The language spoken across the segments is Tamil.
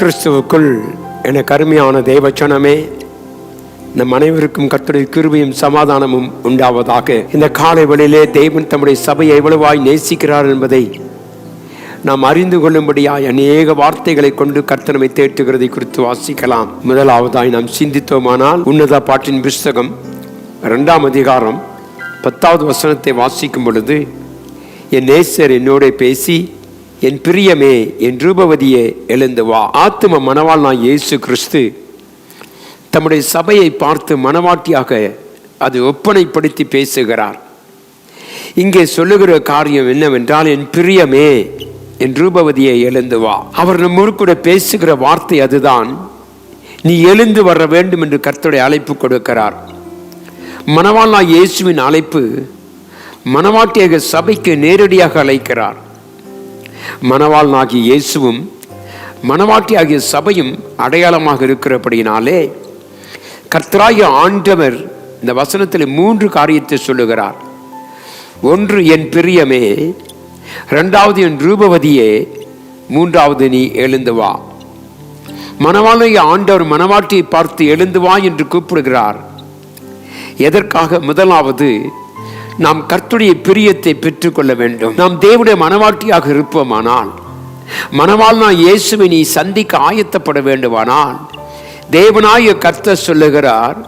கிறிஸ்துவுக்குள் என கருமையான தேவச்சனமே நம் அனைவருக்கும் கர்த்தருடைய கிருபையும் சமாதானமும் உண்டாவதாக. இந்த காலை வழியிலே தெய்வன் தம்முடைய சபையை எவ்வளவாய் நேசிக்கிறார் என்பதை நாம் அறிந்து கொள்ளும்படியாய் அநேக வார்த்தைகளை கொண்டு கர்த்தனமை தேற்றுகிறதை குறித்து வாசிக்கலாம். முதலாவதாய் நாம் சிந்தித்தோமானால் உன்னத பாட்டின் புஸ்தகம் இரண்டாம் அதிகாரம் பத்தாவது வசனத்தை வாசிக்கும் பொழுது என் நேசர் என்னோட பேசி என் பிரியமே என் ரூபவதியே எழுந்து வா. ஆத்தும மணவாள் நான் இயேசு கிறிஸ்து தம்முடைய சபையை பார்த்து மனவாட்டியாக அது ஒப்பனைப்படுத்தி பேசுகிறார். இங்கே சொல்லுகிற காரியம் என்னவென்றால் என் பிரியமே என் ரூபவதியை எழுந்து வா. அவர் நம்மோடு கூட பேசுகிற வார்த்தை அதுதான். நீ எழுந்து வர வேண்டும் என்று கர்த்தருடைய அழைப்பு கொடுக்கிறார். மணவாளா இயேசுவின் அழைப்பு மணவாட்டியாக சபைக்கு நேரடியாக அழைக்கிறார். மணவாள் ஆகிய இயேசுவும் மணவாட்டி ஆகிய சபையும் அடையாளமாக இருக்கிறபடியினாலே கர்த்தராகிய ஆண்டவர் இந்த வசனத்தில் மூன்று காரியத்தை சொல்லுகிறார். ஒன்று என் பிரியமே ரெண்டாவது என் ரூபவதியே மூன்றாவது நீ எழுந்து வா. மணவாளைய ஆண்டவர் மணவாட்டியை பார்த்து எழுந்து வா என்று கூப்பிடுகிறார். எதற்காக? முதலாவது நாம் கர்த்துடைய பிரியத்தை பெற்றுக்கொள்ள வேண்டும். நாம் தேவனுடைய மனவாட்டியாக இருப்போமானால் மனவாழ்னா இயேசுவை நீ சந்திக்க ஆயத்தப்பட வேண்டுமானால் தேவனாய கர்த்தர் சொல்லுகிறார்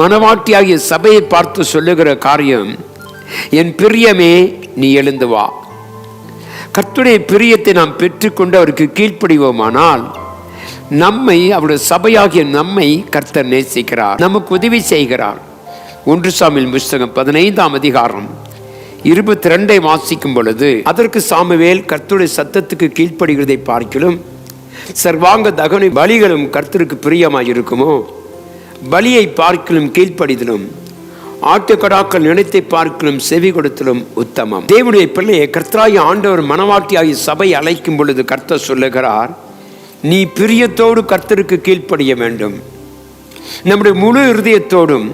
மனவாட்டியாகிய சபையை பார்த்து சொல்லுகிற காரியம் என் பிரியமே நீ எழுந்து வா. கர்த்துடைய பிரியத்தை நாம் பெற்றுக்கொண்டு அவருக்கு கீழ்ப்படிவோமானால் நம்மை அவருடைய சபையாகிய நம்மை கர்த்தர் நேசிக்கிறார் நமக்கு உதவி செய்கிறார். ஒன்று சாமியில் புஸ்தகம் பதினைந்தாம் அதிகாரம். இருபத்தி ரெண்டை வாசிக்கும் பொழுது அதற்கு சாமுவேல் கர்த்தருடைய சத்தத்துக்கு கீழ்ப்படுகிறதை பார்க்கிலும் சர்வாங்க தகனி பலிகளும் கர்த்தருக்கு பிரியமாக இருக்குமோ பலியை பார்க்கிலும் கீழ்ப்படிதலும் ஆட்டுக்கடாக்கள் நினைத்தை பார்க்கலும் செவி கொடுத்தலும் உத்தமம். தேவனுடைய பிள்ளையை கர்த்தராய ஆண்டவர் மனவாட்டியாகி சபை அழைக்கும் பொழுது கர்த்தர் சொல்லுகிறார் நீ பிரியத்தோடு கர்த்தருக்கு கீழ்ப்படிய வேண்டும். நம்முடைய முழு இருதயத்தோடும்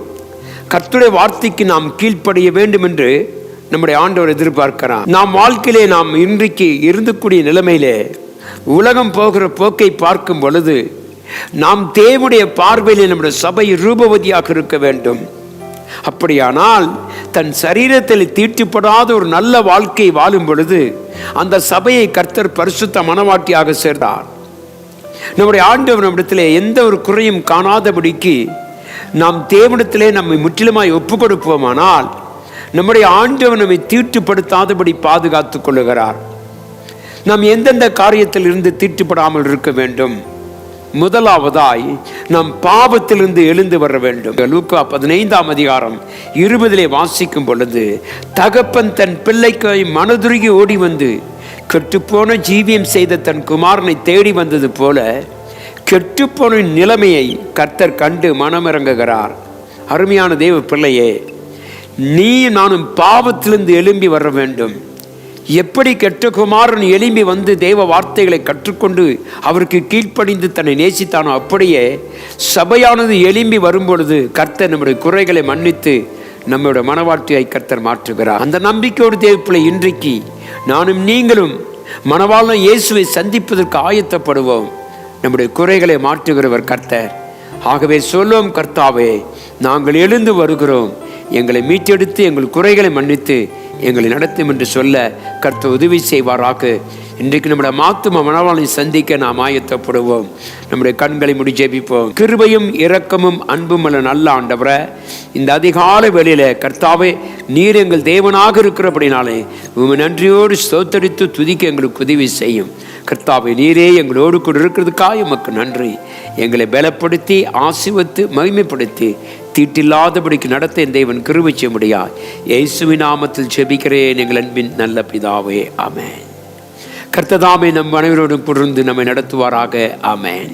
கர்த்துடைய வார்த்தைக்கு நாம் கீழ்ப்படிய வேண்டும் என்று நம்முடைய ஆண்டவர் எதிர்பார்க்கிறார். நாம் வாழ்க்கையிலே நாம் இன்றைக்கு இருந்தக்கூடிய நிலைமையிலே உலகம் போகிற போக்கை பார்க்கும் பொழுது நாம் தேவனுடைய பார்வையிலே நம்முடைய சபை ரூபவதியாக இருக்க வேண்டும். அப்படியானால் தன் சரீரத்தில் தீட்டுப்படாத ஒரு நல்ல வாழ்க்கை வாழும் பொழுது அந்த சபையை கர்த்தர் பரிசுத்த மனவாட்டியாக சேர்ந்தார் நம்முடைய ஆண்டவர் நம்மிடத்தில் எந்த ஒரு குறையும் காணாதபடிக்கு நாம் தேவனிடத்திலே நம்மை முற்றிலுமாய் ஒப்பு கொடுப்போமானால் நம்முடைய ஆண்டவர் நம்மை தீட்டுப்படுத்தாதபடி பாதுகாத்துக் கொள்ளுகிறார். நாம் எந்தெந்த காரியத்தில் இருந்து தீட்டுப்படாமல் இருக்க வேண்டும்? முதலாவதாய் நாம் பாவத்திலிருந்து எழுந்து வர வேண்டும். லூக்கா பதினைந்தாம் அதிகாரம் இருபதிலே வாசிக்கும் பொழுது தகப்பன் தன் பிள்ளைக்கு மனதுருகி ஓடி வந்து கெட்டுப்போன ஜீவியம் செய்த தன் குமாரனை தேடி வந்தது போல கெட்டுப்போன நிலைமையை கர்த்தர் கண்டு மனமிறங்குகிறார். அருமையான தெய்வ பிள்ளையே நீ நானும் பாவத்திலிருந்து எழும்பி வர வேண்டும். எப்படி கெட்டகுமாரன் எழும்பி வந்து தேவ வார்த்தைகளை கற்றுக்கொண்டு அவருக்கு கீழ்ப்படிந்து தன்னை நேசித்தானோ அப்படியே சபையானது எழும்பி வரும்பொழுது கர்த்தர் நம்முடைய குறைகளை மன்னித்து நம்முடைய மனவாழ்த்தையை கர்த்தர் மாற்றுகிறார். அந்த நம்பிக்கையோடு தேவப்பிள்ளை இன்றைக்கு நானும் நீங்களும் மனவாழ்ன இயேசுவை சந்திப்பதற்கு ஆயத்தப்படுவோம். நம்முடைய குறைகளை மாற்றுகிறவர் கர்த்தர். ஆகவே சொல்லும் கர்த்தாவே நாங்கள் எழுந்து வருகிறோம். எங்களை மீட்டெடுத்து எங்கள் குறைகளை மன்னித்து எங்களை நடத்தும் என்று சொல்ல கர்த்த உதவி செய்வாராக்கு இன்றைக்கு நம்முடைய மாத்தும மனவாளனை சந்திக்க நாம் ஆயத்தப்படுவோம். நம்முடைய கண்களை முடி ஜெபிப்போம். கிருபையும் இரக்கமும் அன்பும் அல்ல நல்ல ஆண்டவரை இந்த அதிகால வேளையில கர்த்தாவே நீர் எங்கள் தேவனாக இருக்கிறபடினாலே உமை நன்றியோடு ஸ்தோத்தரித்து துதிக்க எங்களுக்கு உதவி செய்யும். கர்த்தாவை நீரே எங்களோடு கூட இருக்கிறதுக்காக உமக்கு நன்றி. எங்களை பலப்படுத்தி ஆசிவத்து மகிமைப்படுத்தி தீட்டில்லாதபடிக்கு நடத்த என் தேவன் கிருபை செய்ய முடியா இயேசுவின் நாமத்தில் செபிக்கிறேன் எங்கள் அன்பின் நல்ல பிதாவே. ஆமேன். கர்த்ததாமே நம் அனைவரோடும் புரிந்து நம்மை நடத்துவாராக. ஆமேன்.